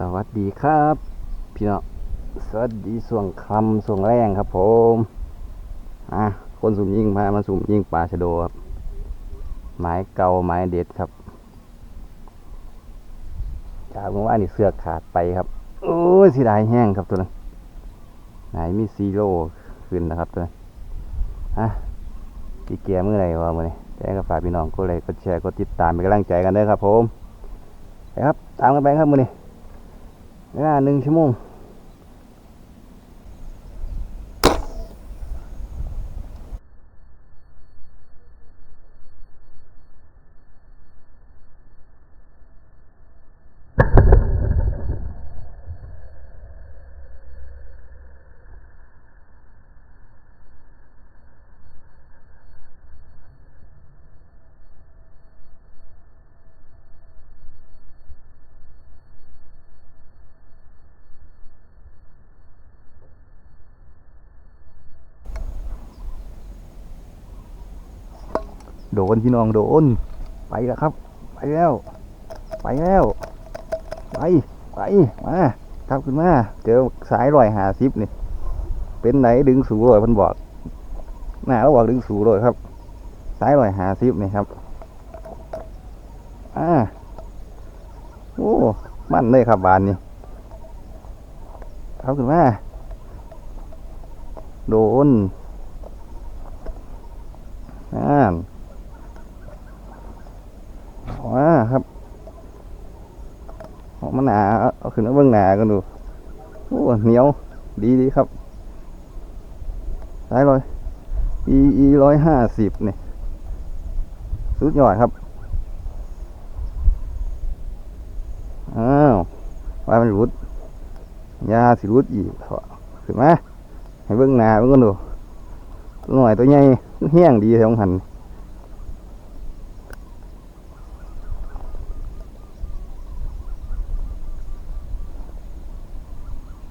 สวัสดีครับ พี่น้องสวัสดีส่วงคำส่วงแรงครับผมอะคนสุ่มยิงพามาสุ่มยิงปลาชะโดครับไม้เก่าไม้เด็ดครับ จากเมื่อวานนี่เสือกขาดไปครับ โอ้ยสีดายแห้งครับตัวนั้นไหนมีซีโร่ขึ้นนะครับตัวนั้นอะพี่เกียร์เมื่อไหร่วะมื่อนี้แจ้งกับฝากพี่น้องกดไลค์กดแชร์กดติดตามเป็นกำลังใจกันเด้อครับผมไปครับ ตามกันไปครับมื่อนี้ เวลาหนึ่งชั่วโมง โดนพี่น้องโดน ไปแล้วครับ ไปแล้ว ไปแล้ว ไป ไป มาครับขึ้นมาเจอสายลอยหาซิปนี่ เป็นไหนดึงสูเลยพันบอกหน้าเราบอกดึงสูเลยครับ สายลอยหาซิปนี่ครับอ่าโอ้มั่นเลยครับบานนี่ครับขึ้นมาโดนอ่า ว้าครับออกมาหนาเอาขึ้นมาเบื้องหนากันดูโอ้เหนียวดีดีครับได้เลยอีอีร้อยห้าสิบเนี่ยสุดยอดครับอ้าวว่ามันรุดยาสิรุดอีกเถอะขึ้นมาให้เบื้องหนาเบื้องกันดูตัวหน่อยตัวใหญ่เฮี้ยงดีแถวหัน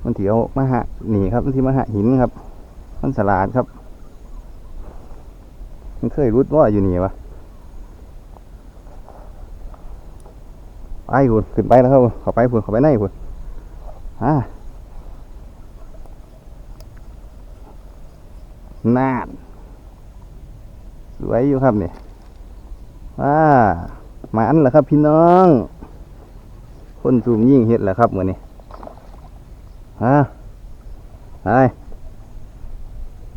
มันเถียวมาหะหนีครับมันที่มหะหินครับ มันสลาดครับ มันเคยรุดว่าอยู่นี่วะไปคุณขึ้นไปแล้วครับขอไปคุณขอไปไหนคุณอ่าน่านสวยอยู่ครับเนี่ยอ่ามาอันแล้วครับพี่น้อง คนสูมยิ่งเห็ดแล้วครับเหมือนนี้ ฮะไป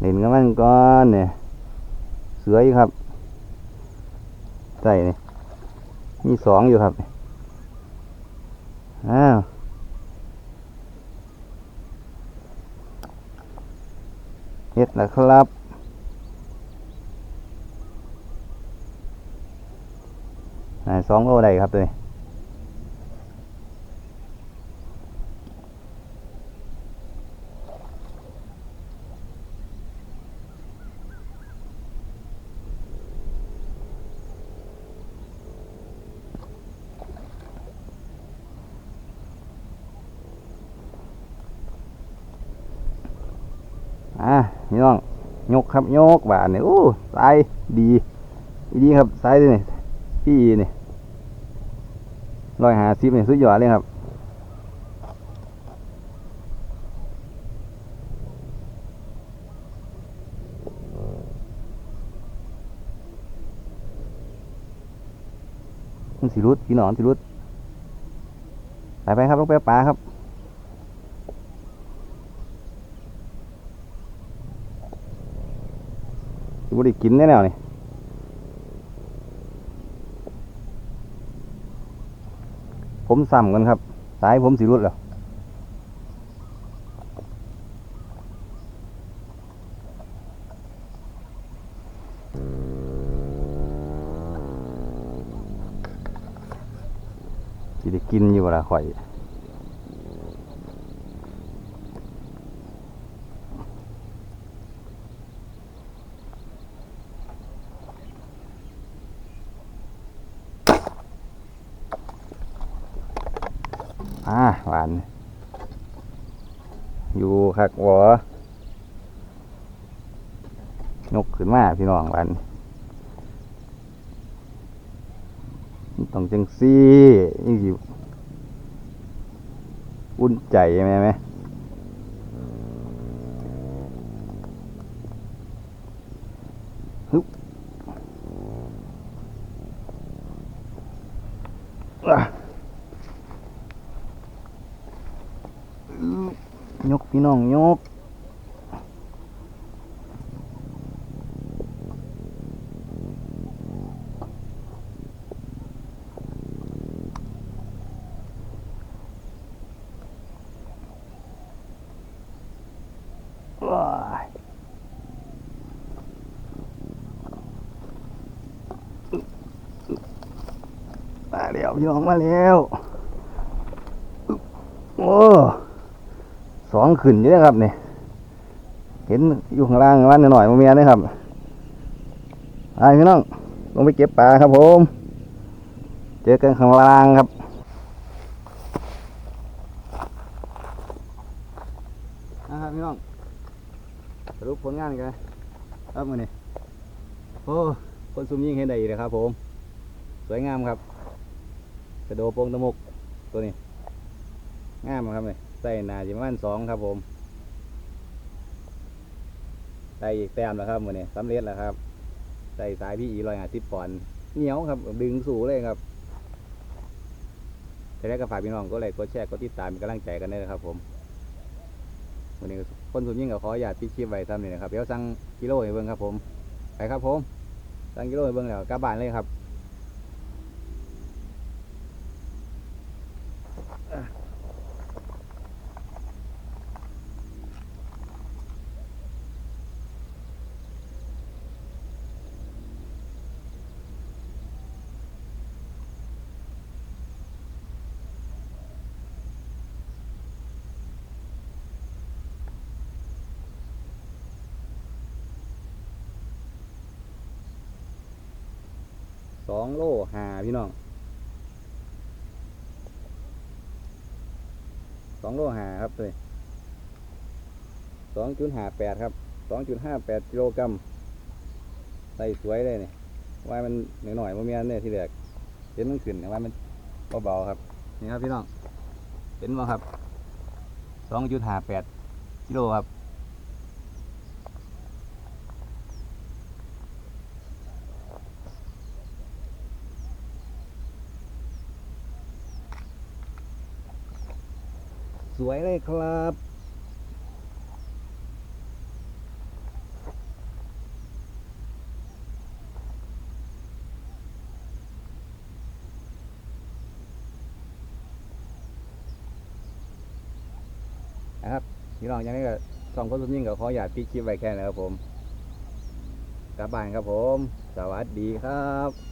เล่นกับมันก่อนเนี่ยเสืออยู่ครับใส่นี่ยมีสองอยู่ครับอ้าวเฮ็ดแล้วครับสองโลได้ครับตัวนี้ อะพี่น้องยกครับยกบาทเนี่ยโอ้สายดีดีครับสายด้วยนี่พี่นี่ร้อยหาสิบเนี่ยสุดยอดเลยครับมันสิรุดพี่น้องสิรุดไปไปครับลงไปปลาครับ บุได้กินแน่แนวนี่ผมซ้ำกันครับ สายผมสิรุดแล้วสิได้กินอยู่เวลาข่อย อ่าหวาน อยู่คักหวอยกขึ้นมาพี่น้องหวานต้องจังซี่ยังสิอุ่นใจไหมไหมฮึบอะอึ๊บยก พี่น้องยกว้ายมาแล้วพี่น้องมาแล้ว โอ้ สองขึ้นอยู่นะครับเนี่ยเห็นอยู่ข้างล่างวันหน่อยๆมาเมียนะครับไปพี่น้องลงไปเก็บปลาครับผม เจอกันข้างล่างครับนะครับพี่น้องสรุปผลงานกันครับมือนี้โอ้คนซุ่มยิงเห็นได้อีกนะครับ ผม สวยงามครับ กระโดดโปงตะมุกตัวนี้งามครับเลย ใส่หนาจิมาณสองครับผมได้อีกแต้มแล้วครับมือนี้สำเร็จแล้วครับ ใส่สายพี่อีร้อยห้าสิบปอนเหนียวครับ ดึงสูงเลยครับแต่แรกก็ฝากพี่น้องก็เลยกดแชร์กดติดตามเป็นกำลังใจกันได้นะครับ ผมวันนี้คนสุดยิ่งก็ขออยากพี่คลิปไว้ซ้ำนี่นะครับเดี๋ยวสั่งกิโลให้เบิ่งครับผมไปครับผมสั่งกิโลให้เบิ่งแล้วกลับบ้านเลยครับ สองโลหาพี่น้องสองโลหาครับเลยสองจุดห้าแปดครับสองจุดห้าแปดกิโลกรัมใส่สวยเลยเนี่ยว่ามันหน่อยหน่อยๆมันมีอันเนี่ยที่แรกเห็นมันขึ้นแต่ว่ามันเบาๆครับนี่ครับพี่น้องเห็นไหมครับสองจุดห้าแปดกิโลครับ สวยเลยครับ นะครับพี่น้องยังไงก็สองคนสุดยิ่งก็ขออยากพี่คลิปไว้แค่นี้ครับผมกลับบ้านครับผม สวัสดีครับ